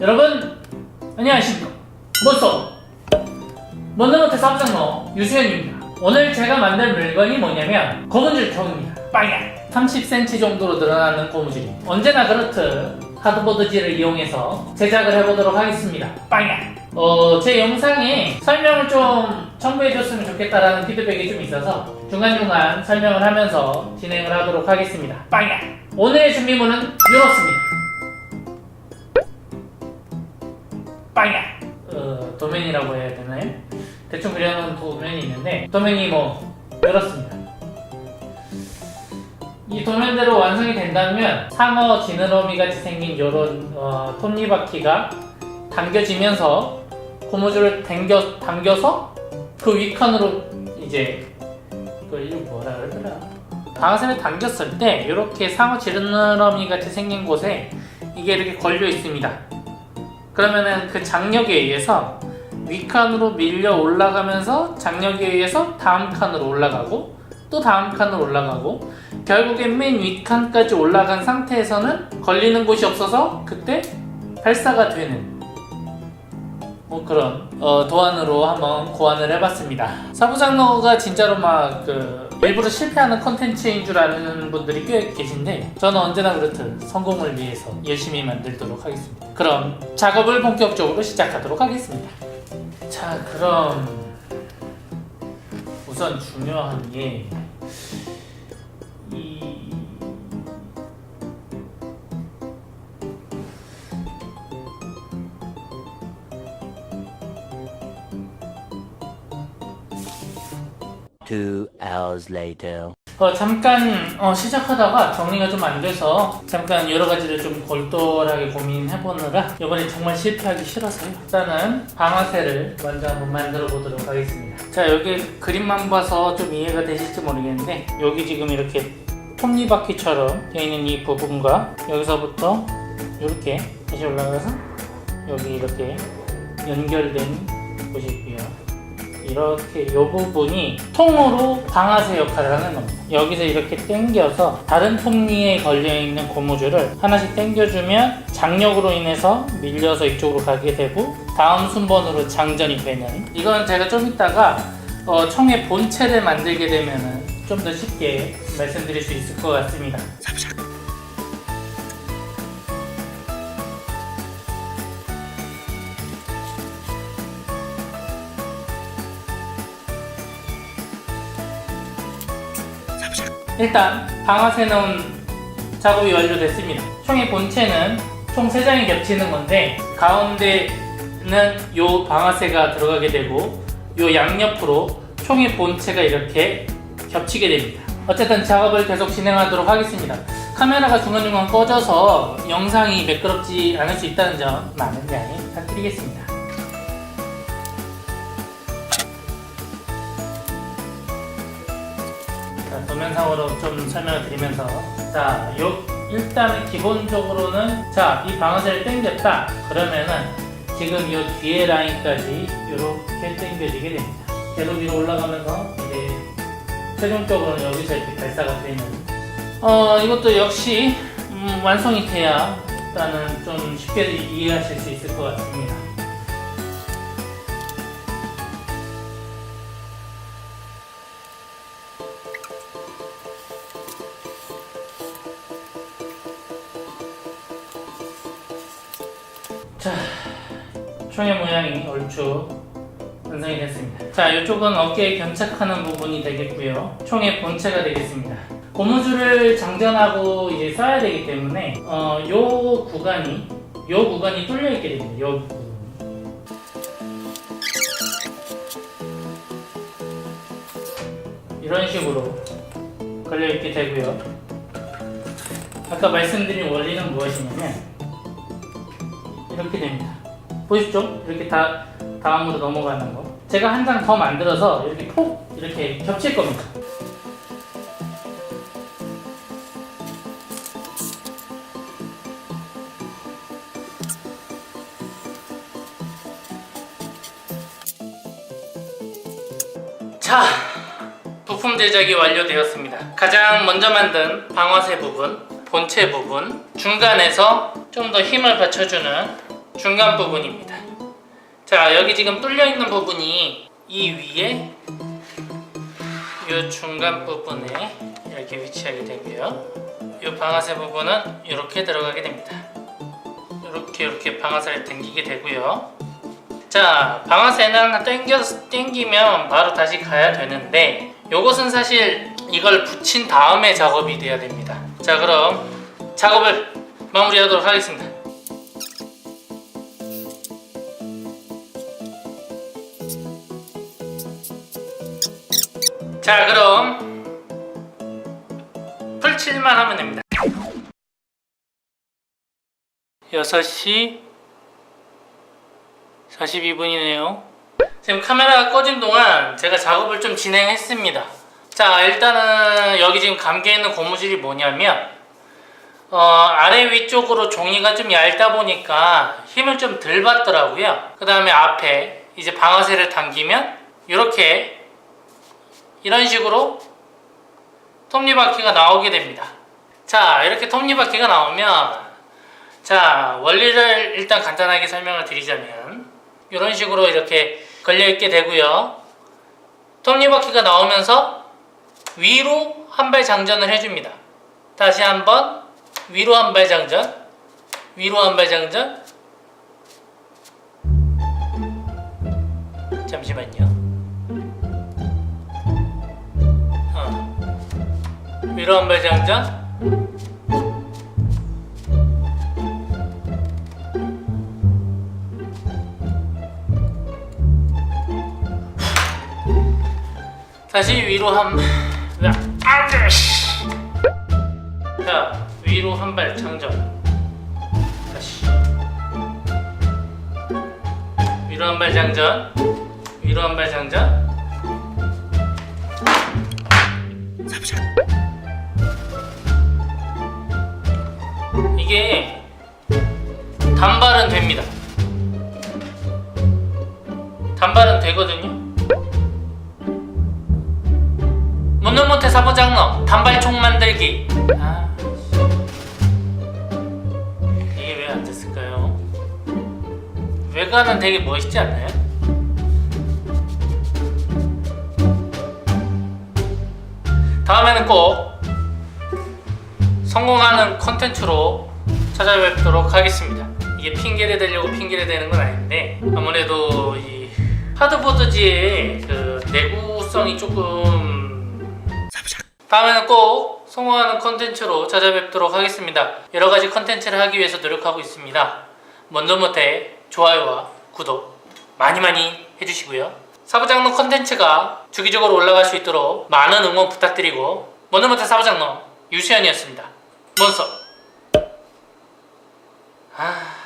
여러분 안녕하십니까? 먼저 먼저 사업장로 유수현입니다. 오늘 제가 만들 물건이 뭐냐면 고무줄 통입니다. 빵야. 30cm 정도로 늘어나는 고무줄이. 언제나 그렇듯 하드보드지를 이용해서 제작을 해보도록 하겠습니다. 빵야. 어, 제 영상에 설명을 좀 첨부해줬으면 좋겠다라는 피드백이 좀 있어서 중간중간 설명을 하면서 진행을 하도록 하겠습니다. 빵야. 오늘의 준비물은 이렇습니다 빵야. 어, 도면이라고 해야 되나요? 대충 그려놓은 도면이 있는데 도면이 뭐 이렇습니다. 이 도면대로 완성이 된다면 상어 지느러미 같이 생긴 이런 어, 톱니바퀴가 당겨지면서 고무줄을 당겨, 당겨서 그 윗칸으로 이제 그 이름 뭐라 그러더라? 방아쇠를 당겼을 때 이렇게 상어 지느러미 같이 생긴 곳에 이게 이렇게 걸려 있습니다 그러면은 그 장력에 의해서 윗칸으로 밀려 올라가면서 장력에 의해서 다음 칸으로 올라가고 또 다음 칸으로 올라가고 결국엔 맨 윗칸까지 올라간 상태에서는 걸리는 곳이 없어서 그때 발사가 되는 뭐 그런 어, 도안으로 한번 고안을 해봤습니다. 사부장로가 진짜로 막그 일부러 실패하는 컨텐츠인 줄 아는 분들이 꽤 계신데 저는 언제나 그렇듯 성공을 위해서 열심히 만들도록 하겠습니다. 그럼 작업을 본격적으로 시작하도록 하겠습니다. 자 그럼 우선 중요한 게 Two hours later. 어, 잠깐 어, 시작하다가 정리가 좀 안 돼서 잠깐 여러 가지를 좀 골똘하게 고민해보느라 이번에 정말 실패하기 싫어서요. 일단은 방아쇠를 먼저 한번 만들어 보도록 하겠습니다. 자 여기 그림만 봐서 좀 이해가 되실지 모르겠는데 여기 지금 이렇게 톱니바퀴처럼 되어 있는 이 부분과 여기서부터 이렇게 다시 올라가서 여기 이렇게 연결된. 이렇게 이 부분이 통으로 방아쇠 역할을 하는 겁니다. 여기서 이렇게 당겨서 다른 톱니에 걸려있는 고무줄을 하나씩 당겨주면 장력으로 인해서 밀려서 이쪽으로 가게 되고 다음 순번으로 장전이 되는 이건 제가 좀 이따가 어, 청의 본체를 만들게 되면 좀 더 쉽게 말씀드릴 수 있을 것 같습니다. 일단 방아쇠 넣은 작업이 완료됐습니다. 총의 본체는 총 3장이 겹치는 건데 가운데는 요 방아쇠가 들어가게 되고 요 양옆으로 총의 본체가 이렇게 겹치게 됩니다. 어쨌든 작업을 계속 진행하도록 하겠습니다. 카메라가 중간중간 꺼져서 영상이 매끄럽지 않을 수 있다는 점 많은 양해 부탁드리겠습니다. 자, 도면상으로 좀 설명을 드리면서 자, 요 일단은 기본적으로는 자, 이 방아쇠를 당겼다 그러면은 지금 요 뒤에 라인까지 이렇게 당겨지게 됩니다. 계속 위로 올라가면서 이제 최종적으로는 여기서 이렇게 발사가 되는 어, 이것도 역시 음, 완성이 돼야 일단은 좀 쉽게 이해하실 수 있을 것 같습니다. 자, 총의 모양이 얼추 완성이 됐습니다. 자, 이쪽은 어깨에 견착하는 부분이 되겠고요. 총의 본체가 되겠습니다. 고무줄을 장전하고 이제 써야 되기 때문에 어, 요 구간이 요 구간이 뚫려 있게 됩니다. 요 부분. 이런 식으로 걸려 있게 되고요. 아까 말씀드린 원리는 무엇이냐면 이렇게 됩니다. 보이시죠? 이렇게 다 다음으로 넘어가는 거. 제가 한 장 더 만들어서 이렇게 폭 이렇게 겹칠 겁니다. 자, 부품 제작이 완료되었습니다. 가장 먼저 만든 방아쇠 부분, 본체 부분, 중간에서 좀 더 힘을 받쳐주는 중간 부분입니다. 자, 여기 지금 뚫려 있는 부분이 이 위에 이 중간 부분에 이렇게 위치하게 되고요. 이 방아쇠 부분은 이렇게 들어가게 됩니다. 이렇게 이렇게 방아쇠를 당기게 되고요. 자, 방아쇠는 당겨 당기면 바로 다시 가야 되는데 이것은 사실 이걸 붙인 다음에 작업이 돼야 됩니다. 자, 그럼 작업을 마무리하도록 하겠습니다. 자, 그럼 풀칠만 하면 됩니다. 6시 42분이네요. 지금 카메라가 꺼진 동안 제가 작업을 좀 진행했습니다. 자, 일단은 여기 지금 감겨 있는 고무줄이 뭐냐면 어, 아래 위쪽으로 종이가 좀 얇다 보니까 힘을 좀 덜 받더라고요. 그 다음에 앞에 이제 방아쇠를 당기면 이렇게 이런 식으로 톱니바퀴가 나오게 됩니다. 자, 이렇게 톱니바퀴가 나오면 자, 원리를 일단 간단하게 설명을 드리자면 이런 식으로 이렇게 걸려 있게 되고요. 톱니바퀴가 나오면서 위로 한 발 장전을 해줍니다. 다시 한번 위로 한 발 장전, 위로 한 발 장전. 잠시만요. 발 장전. 다시 위로 한 발. 안돼. 자, 위로 한 발 장전. 다시. 위로 한 발 장전. 위로 한 발 장전. 이게 단발은 됩니다. 단발은 되거든요. 못는 못해 사보장너 단발총 만들기. 아, 씨. 이게 왜 안 됐을까요? 외관은 되게 멋있지 않나요? 다음에는 꼭 성공하는 컨텐츠로 찾아뵙도록 하겠습니다. 이게 핑계를 대려고 핑계를 대는 건 아닌데 아무래도 이 하드보드지의 그 내구성이 조금 다음에는 꼭 성공하는 컨텐츠로 찾아뵙도록 하겠습니다. 여러 가지 컨텐츠를 하기 위해서 노력하고 있습니다. 먼저 못해 좋아요와 구독 많이 많이 해주시고요. 사부장로 컨텐츠가 주기적으로 올라갈 수 있도록 많은 응원 부탁드리고 먼저 못해 사부장로 유수연이었습니다. 몬서. 아.